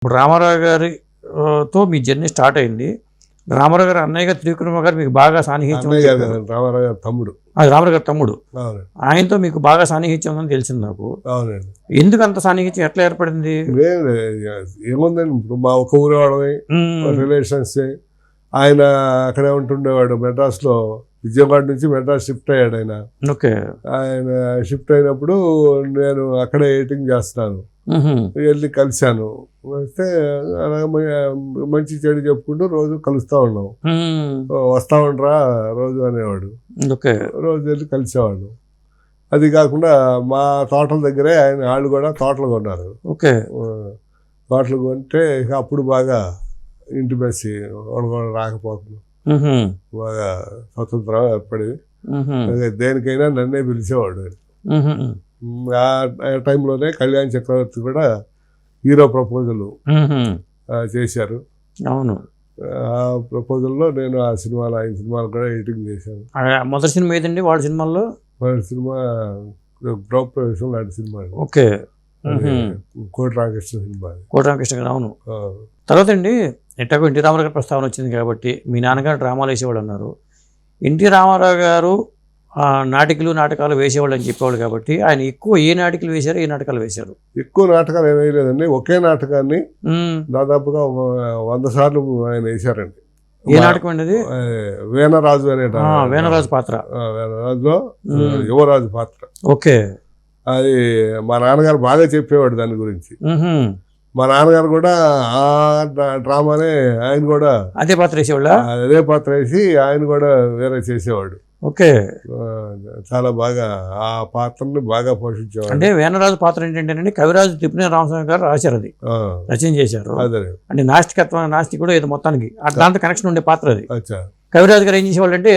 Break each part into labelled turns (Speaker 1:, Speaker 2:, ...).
Speaker 1: ఇప్పుడు రామారావు గారి ఆ, తో మీ జర్నీ స్టార్ట్ అయింది. రామారావు గారు అన్నయ్యగా త్రివిక్రమ గారు మీకు బాగా సాన్నిహిత్యం
Speaker 2: అన్నయ్య గారు. రామారావు గారు తమ్ముడు.
Speaker 1: రామారావు గారి తమ్ముడు. ఆయనతో మీకు బాగా సాన్నిహిత్యం ఉందని తెలిసింది నాకు. ఎందుకు అంత సాన్నిహిత్యం ఎట్లా ఏర్పడింది?
Speaker 2: ఏముందండి ఇప్పుడు మా ఒక ఊరు వాడమే. రిలేషన్స్. ఆయన అక్కడే ఉంటుండేవాడు మెడ్రాస్లో విజయవాడ నుంచి మెడ్రాస్ షిఫ్ట్ అయ్యాడు ఆయన.
Speaker 1: ఓకే.
Speaker 2: ఆయన షిఫ్ట్ అయినప్పుడు నేను అక్కడే ఎడిటింగ్ చేస్తున్నాను. వెళ్ళి కలిశాను. వస్తే మంచి చెడు చెప్పుకుంటూ రోజు కలుస్తూ ఉన్నాం. వస్తా ఉండరా రోజు అనేవాడు. రోజు వెళ్ళి కలిసేవాడు. అది కాకుండా మా తోటల దగ్గరే ఆయన వాళ్ళు కూడా తోటలు కొన్నారు.
Speaker 1: ఓకే.
Speaker 2: తోటలు కొంటే ఇక అప్పుడు బాగా ఇంటిమెసి కూడా రాకపోతుంది
Speaker 1: మ్హూ.
Speaker 2: బాగా స్వతంత్రం ఏర్పడింది దేనికైనా నన్నే పిలిచేవాడు. ఆ టైంలోనే కళ్యాణ్ చక్రవర్తి కూడా హీరో ప్రపోజల్. చేశారు.
Speaker 1: అవును.
Speaker 2: ఆ ప్రపోజల్లో నేను ఆ సినిమాలో ఆయన సినిమాలు కూడా ఎడిటింగ్ చేశాను.
Speaker 1: మొదటి సినిమా ఏదండి వాళ్ళ సినిమాల్లో?
Speaker 2: మన సినిమా గృహ ప్రవేశం లాంటి సినిమా.
Speaker 1: ఓకే.
Speaker 2: కోటి రామకృష్ణ సినిమా అది.
Speaker 1: కోటరామకృష్ణ గారు అవును. తర్వాత అండి ఎట్టకు ఎన్టీ రామారావు గారి ప్రస్తావన వచ్చింది కాబట్టి మీ నాన్నగారు డ్రామాలు వేసేవాళ్ళు అన్నారు. ఎన్టీ రామారావు గారు నాటికలు నాటకాలు వేసేవాళ్ళు అని చెప్పేవాళ్ళు కాబట్టి ఆయన ఎక్కువ ఏ నాటికలు వేశారు ఏ నాటకాలు వేశారు.
Speaker 2: ఎక్కువ నాటకాలు ఏమీ లేదండి ఒకే నాటకాన్ని. దాదాపుగా వంద సార్లు ఆయన వేశారండి.
Speaker 1: ఏ నాటకం అండి అది?
Speaker 2: వీణరాజు అనే
Speaker 1: వీణరాజు పాత్ర.
Speaker 2: వీణరాజులో
Speaker 1: మ్మ్.
Speaker 2: యువరాజు పాత్ర.
Speaker 1: ఓకే.
Speaker 2: అది మా నాన్నగారు బాగా చెప్పేవాడు దాని గురించి. మా నాన్నగారు కూడా ఆ డ్రా- డ్రామానే ఆయన కూడా
Speaker 1: అదే పాత్ర వేసేవాళ్ళ?
Speaker 2: అదే పాత్ర వేసి ఆయన కూడా వేరే చేసేవాడు.
Speaker 1: ఓకే.
Speaker 2: చాలా బాగా ఆ పాత్రని బాగా పోషించేవాడు
Speaker 1: అంటే వీణరాజు పాత్ర ఏంటంటేనండి కవిరాజు తిప్పిన రామస్వామి గారు రాశారు అది. రచన చేశారు. అంటే నాస్తికత్వం నాస్తికుడు ఏదో మొత్తానికి అట్లాంటి కనెక్షన్ ఉండే పాత్ర అది. కవిరాజు గారు ఏం చేసేవాళ్ళు అంటే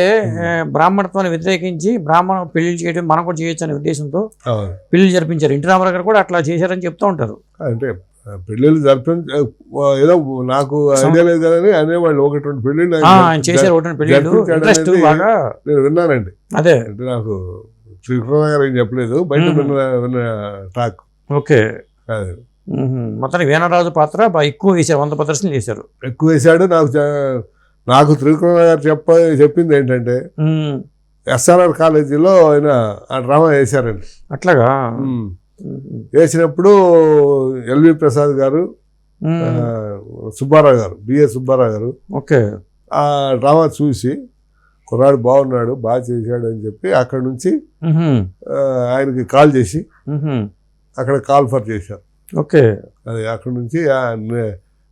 Speaker 1: బ్రాహ్మణత్వాన్ని వ్యతిరేకించి బ్రాహ్మణ పెళ్ళి చేయడం మనం కూడా చేయొచ్చు అనే ఉద్దేశంతో పెళ్ళి జరిపించారు. ఎన్టీ రామారావు గారు కూడా అట్లా చేశారని చెప్తూ ఉంటారు.
Speaker 2: అంటే పెళ్ళిళ్ళు జరిపించ ఏదో నాకు ఐడియా లేదు కానీ అనేవాళ్ళు ఒకటి రెండు పెళ్ళిళ్ళు
Speaker 1: ఆ, ఆయన చేశారు ఒకటి బాగా.
Speaker 2: నేను విన్నానండి.
Speaker 1: అదే.
Speaker 2: అంటే నాకు శ్రీకృష్ణ గారు ఏం చెప్పలేదు బయట. విన్న టాక్.
Speaker 1: ఓకే.
Speaker 2: అది.
Speaker 1: మొత్తానికి వీణరాజు పాత్ర ఎక్కువ వేశారు వంద ప్రదర్శనలు చేశారు.
Speaker 2: ఎక్కువ వేశాడు నాకు నాకు త్రికృష్ణ గారు చెప్ప చెప్పింది ఏంటంటే. ఎస్ఆర్ఆర్ కాలేజీలో ఆయన ఆ డ్రామా వేశారండి.
Speaker 1: అట్లాగా.
Speaker 2: వేసినప్పుడు ఎల్వి ప్రసాద్ గారు. సుబ్బారావు గారు బిఎస్ సుబ్బారావు గారు
Speaker 1: ఓకే.
Speaker 2: ఆ డ్రామా చూసి కుర్రాడు బాగున్నాడు బాగా చేశాడు అని చెప్పి అక్కడ నుంచి ఆయనకి కాల్ చేసి. అక్కడ కాల్ ఫర్ చేశారు.
Speaker 1: ఓకే.
Speaker 2: అది అక్కడ నుంచి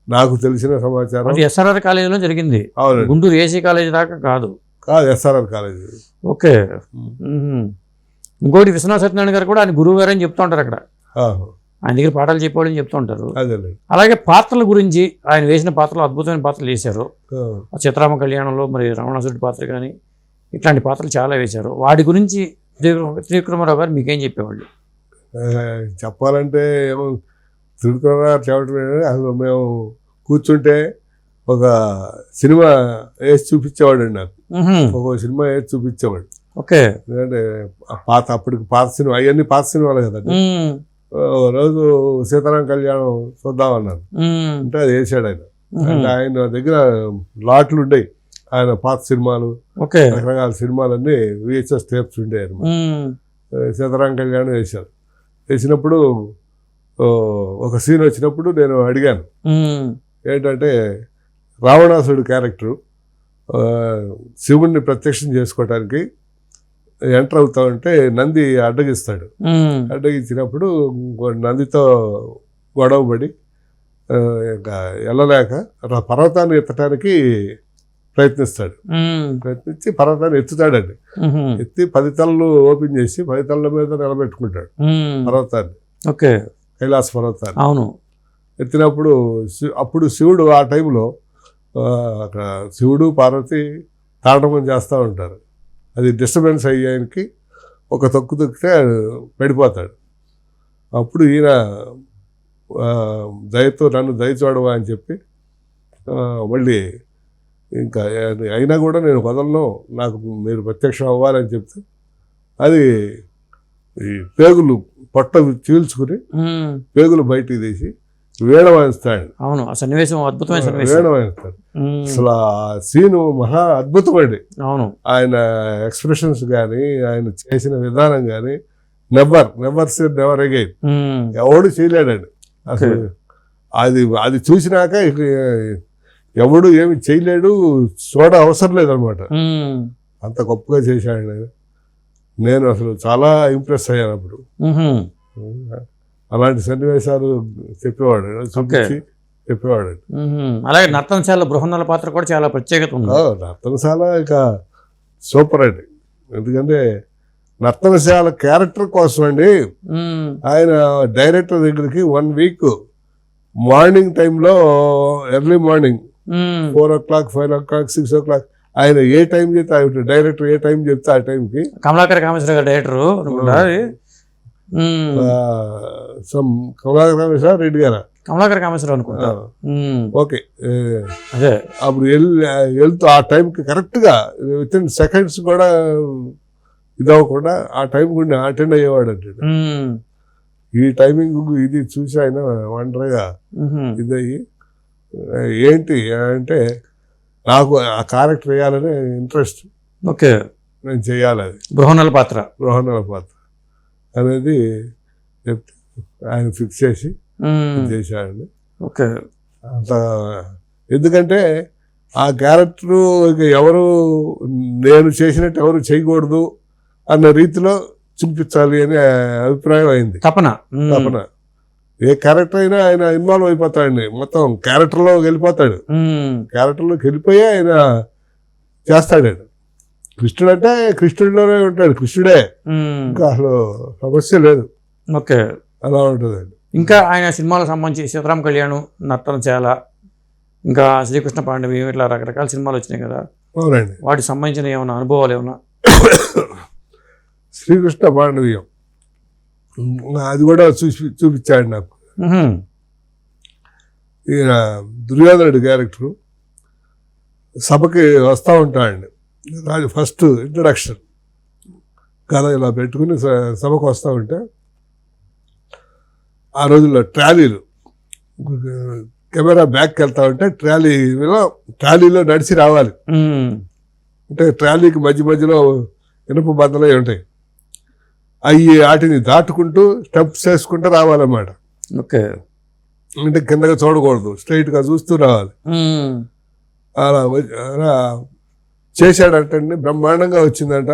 Speaker 2: నాకు తెలిసిన సమాచారం.
Speaker 1: ఎస్ఆర్ఆర్ కాలేజీలో జరిగింది. గుంటూరు ఏసీ కాలేజీ దాకా కాదు.
Speaker 2: కాదు ఎస్ఆర్ఆర్ కాలేజీ.
Speaker 1: ఓకే. ఇంకోటి విశ్వనాథ సత్యనారాయణ గారు కూడా ఆయన గురువు గారు అని చెప్తూ ఉంటారు అక్కడ. ఆయన దగ్గర పాఠాలు చెప్పేవాళ్ళని చెప్తూ ఉంటారు. అలాగే పాత్రల గురించి ఆయన వేసిన పాత్రలు అద్భుతమైన పాత్రలు వేశారు. చిత్రామ కళ్యాణంలో మరి రమణాసుడి పాత్ర కానీ ఇట్లాంటి పాత్రలు చాలా వేశారు. వాటి గురించి త్రివిక్రమ- త్రివిక్రమరావు గారు మీకేం చెప్పేవాళ్ళు?
Speaker 2: చెప్పాలంటే ఏమో గారు చెప్పడం అసలు మేము కూర్చుంటే ఒక సినిమా వేసి చూపించేవాడు నాకు. ఒక సినిమా వేసి చూపించేవాడు.
Speaker 1: ఓకే
Speaker 2: పాత అప్పటికి పాత సినిమా అవన్నీ పాత సినిమాలు కదండి రోజు సీతారాం కళ్యాణం చూద్దామన్నాను
Speaker 1: మ్మ్.
Speaker 2: అంటే అది వేసాడు ఆయన. అంటే ఆయన దగ్గర లాట్లు ఉండేవి ఆయన పాత సినిమాలు రకరకాల సినిమాలన్నీ విహెచ్ఎస్ టేప్స్.
Speaker 1: మ్మ్.
Speaker 2: సీతారాం కళ్యాణం వేశారు వేసినప్పుడు ఒక సీన్ వచ్చినప్పుడు నేను అడిగాను. ఏంటంటే రావణాసుడు క్యారెక్టరు శివుణ్ణి ప్రత్యక్షం చేసుకోవటానికి ఎంటర్ అవుతా ఉంటే నంది అడ్డగిస్తాడు. అడ్డగించినప్పుడు నందితో గొడవ పడి ఇంకా వెళ్ళలేక పర్వతాన్ని ఎత్తడానికి ప్రయత్నిస్తాడు. ప్రయత్నించి పర్వతాన్ని ఎత్తుతాడండి. ఎత్తి పది తలలు ఓపెన్ చేసి పది తలల మీద నిలబెట్టుకుంటాడు. పర్వతాన్ని
Speaker 1: ఓకే
Speaker 2: కైలాస పర్వతాన్ని
Speaker 1: అవును
Speaker 2: ఎత్తినప్పుడు అప్పుడు శివుడు ఆ టైంలో అక్కడ శివుడు పార్వతి తాండవం చేస్తూ ఉంటారు అది డిస్టర్బెన్స్ అయ్యానికి ఒక తొక్కు తొక్కితే పడిపోతాడు అప్పుడు ఈయన దయతో నన్ను దయ చూడవా అని చెప్పి మళ్ళీ ఇంకా అయినా కూడా నేను వదలను నాకు మీరు ప్రత్యక్షం అవ్వాలని చెప్తే అది ఈ పేగులు పొట్ట చీల్చుకుని. పేగులు బయటికి తీసి వీణ వాయిస్తాడు
Speaker 1: అవును ఆ సన్నివేశం అద్భుతమైన సన్నివేశం.
Speaker 2: వీణ వాయిస్తాడు
Speaker 1: ఉమ్,
Speaker 2: అసలు ఆ సీను మహా అద్భుతమండి.
Speaker 1: అవును.
Speaker 2: ఆయన ఎక్స్ప్రెషన్స్ కానీ ఆయన చేసిన విధానం కానీ never never see never again ఎవడు చేయలేడండి. అసలు అది అది చూసినాక ఎవడు ఏమి చేయలేడు చూడ అవసరం లేదనమాట. అంత గొప్పగా చేశాడు. నేను అసలు చాలా ఇంప్రెస్ అయ్యాను అప్పుడు. అలాంటి సన్నివేశాలు చెప్పేవాడు. చూపించి చెప్పేవాడు.
Speaker 1: అలాగే నర్తనశాల బృహన్నల పాత్ర కూడా చాలా ప్రత్యేకత ఉంది.
Speaker 2: నర్తనశాల ఇక సూపర్ అండి. ఎందుకంటే నర్తనశాల క్యారెక్టర్ కోసం అండి. ఆయన డైరెక్టర్ దగ్గరికి వన్ వీక్ మార్నింగ్ టైంలో early morning four o'clock five o'clock six o'clock ఆయన ఏ టైం చెప్తే డైరెక్టర్ ఏ టైం చెప్తే ఆ టైంకి
Speaker 1: కమలాకర్ కామేశ్వర గారు డైరెక్టరు.
Speaker 2: సమ్ కమలాకర్ రెడ్డి గారా?
Speaker 1: కమలాకర్ కామేశ్వర అనుకుంటా.
Speaker 2: ఓకే.
Speaker 1: అదే.
Speaker 2: అప్పుడు వెళ్ళి వెళ్తూ ఆ టైంకి కరెక్ట్గా విత్ ఇన్ సెకండ్స్ కూడా ఇదవ్వకుండా ఆ టైం కూడా అటెండ్ అయ్యేవాడు అంటే ఈ టైమింగ్ ఇది చూసి ఆయన
Speaker 1: ఉహుం,
Speaker 2: ఇదయ్యి ఏంటి అంటే నాకు ఆ క్యారెక్టర్ వేయాలనే ఇంట్రెస్ట్.
Speaker 1: ఓకే.
Speaker 2: నేను చేయాలి అది.
Speaker 1: బృహన్నల పాత్ర.
Speaker 2: రోహణల పాత్ర. అనేది చెప్తే ఆయన ఫిక్స్ చేసి
Speaker 1: ఉమ్,
Speaker 2: చేశాడండి
Speaker 1: ఓకే.
Speaker 2: అంత ఎందుకంటే ఆ క్యారెక్టరు ఇక ఎవరు నేను చేసినట్టు ఎవరు చేయకూడదు అన్న రీతిలో చూపించాలి అనే అభిప్రాయం అయింది.
Speaker 1: తపన.
Speaker 2: తపన. ఏ క్యారెక్టర్ అయినా ఆయన ఇన్వాల్వ్ అయిపోతాడండి. మొత్తం క్యారెక్టర్లో వెళ్ళిపోతాడు. క్యారెక్టర్లోకి వెళ్ళిపోయి ఆయన చేస్తాడు. కృష్ణుడు అంటే కృష్ణుడిలోనే ఉంటాడు కృష్ణుడే. ఇంకా అసలు సమస్య లేదు.
Speaker 1: ఓకే.
Speaker 2: అలా ఉంటుందండి.
Speaker 1: ఇంకా ఆయన సినిమాలకు సంబంధించి సీతారాం కళ్యాణం నర్తనశాల ఇంకా శ్రీకృష్ణ పాండవి ఇట్లా రకరకాల సినిమాలు వచ్చినాయి కదా.
Speaker 2: అవునండి.
Speaker 1: వాటికి సంబంధించిన ఏమైనా అనుభవాలు ఏమైనా?
Speaker 2: శ్రీకృష్ణ పాండవీయం అది కూడా చూపి చూపించాడు నాకు. ఈయన దుర్యోధనుడి క్యారెక్టరు. సభకి వస్తూ ఉంటాడండి. Raju first introduction. కథ ఇలా పెట్టుకుని సభకు వస్తూ ఉంటే ఆ రోజుల్లో ట్రాలీలు. కెమెరా బ్యాక్కి వెళ్తా ఉంటే ట్రాలీలో ట్రాలీలో నడిచి రావాలి. అంటే ట్రాలీకి మధ్య మధ్యలో ఇనుప బద్దలే ఉంటాయి. అవి వాటిని దాటుకుంటూ స్టెప్స్ వేసుకుంటూ రావాలన్నమాట.
Speaker 1: ఓకే.
Speaker 2: అంటే కిందగా చూడకూడదు. స్ట్రైట్గా చూస్తూ రావాలి. అలా చేశాడంటండి బ్రహ్మాండంగా వచ్చిందంట.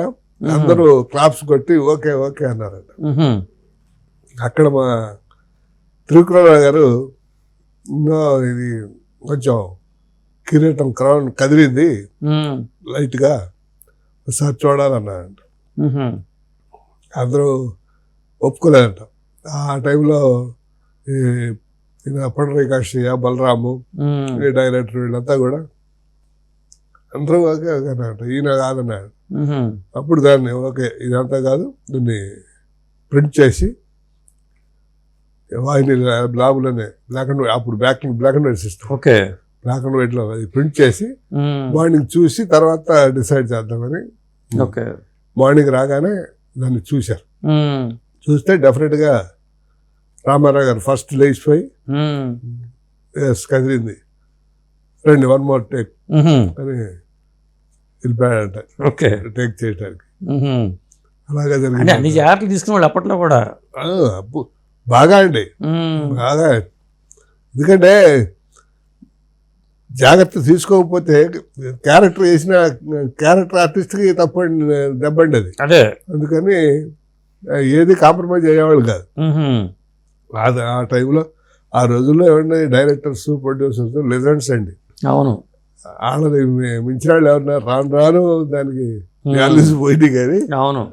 Speaker 2: అందరూ క్లాప్స్ కొట్టి ఓకే ఓకే అన్నారంట. అక్కడ మా త్రివిక్రమరావు గారు "నో, ఇది కొంచెం కిరీటం క్రౌన్ కదిలింది లైట్గా ఒకసారి చూడాలన్నారంట. అందరూ ఒప్పుకోలేదంట. ఆ టైంలో ఈ పండరీకాశ్రయ బలరాము డైరెక్టర్ వీళ్ళంతా కూడా అందరూ ఓకే ఓకే అన్నారంట ఈయన కాదన్నాడు. అప్పుడు దాన్ని ఓకే ఇదంతా కాదు దీన్ని ప్రింట్ చేసి వాయిని ల్యాబ్లోనే బ్లాక్ అండ్ వైట్ అప్పుడు black black and white system
Speaker 1: okay.
Speaker 2: Black and వైట్లో అది ప్రింట్ చేసి మార్నింగ్ చూసి తర్వాత డిసైడ్ చేద్దామని
Speaker 1: ఓకే.
Speaker 2: మార్నింగ్ రాగానే దాన్ని చూశారు. చూస్తే డెఫినెట్గా రామారావు గారు ఫస్ట్ లేచిపోయి ఎస్ కదిలింది. రండి వన్ మోర్ టేక్ అని వెళ్ళిపోయాడంట.
Speaker 1: ఓకే.
Speaker 2: టేక్ చేయడానికి. అలాగే
Speaker 1: అంటే అన్ని
Speaker 2: జరిగింది
Speaker 1: జాగ్రత్తలు అప్పట్లో కూడా.
Speaker 2: బాగా అండి. బాగా. ఎందుకంటే జాగ్రత్త తీసుకోకపోతే క్యారెక్టర్ వేసిన క్యారెక్టర్ ఆర్టిస్ట్కి తప్పండి దెబ్బండి అది.
Speaker 1: అదే.
Speaker 2: అందుకని ఏది కాంప్రమైజ్ అయ్యేవాళ్ళు కాదు. ఆ టైంలో ఆ రోజుల్లో ఏమన్నా డైరెక్టర్స్ ప్రొడ్యూసర్స్ లెజెండ్స్ అండి.
Speaker 1: అవును.
Speaker 2: వాళ్ళని మించిన వాళ్ళు ఎవరన్నా రాను రాను దానికి వాల్యూస్ పోయింది కానీ
Speaker 1: అవును.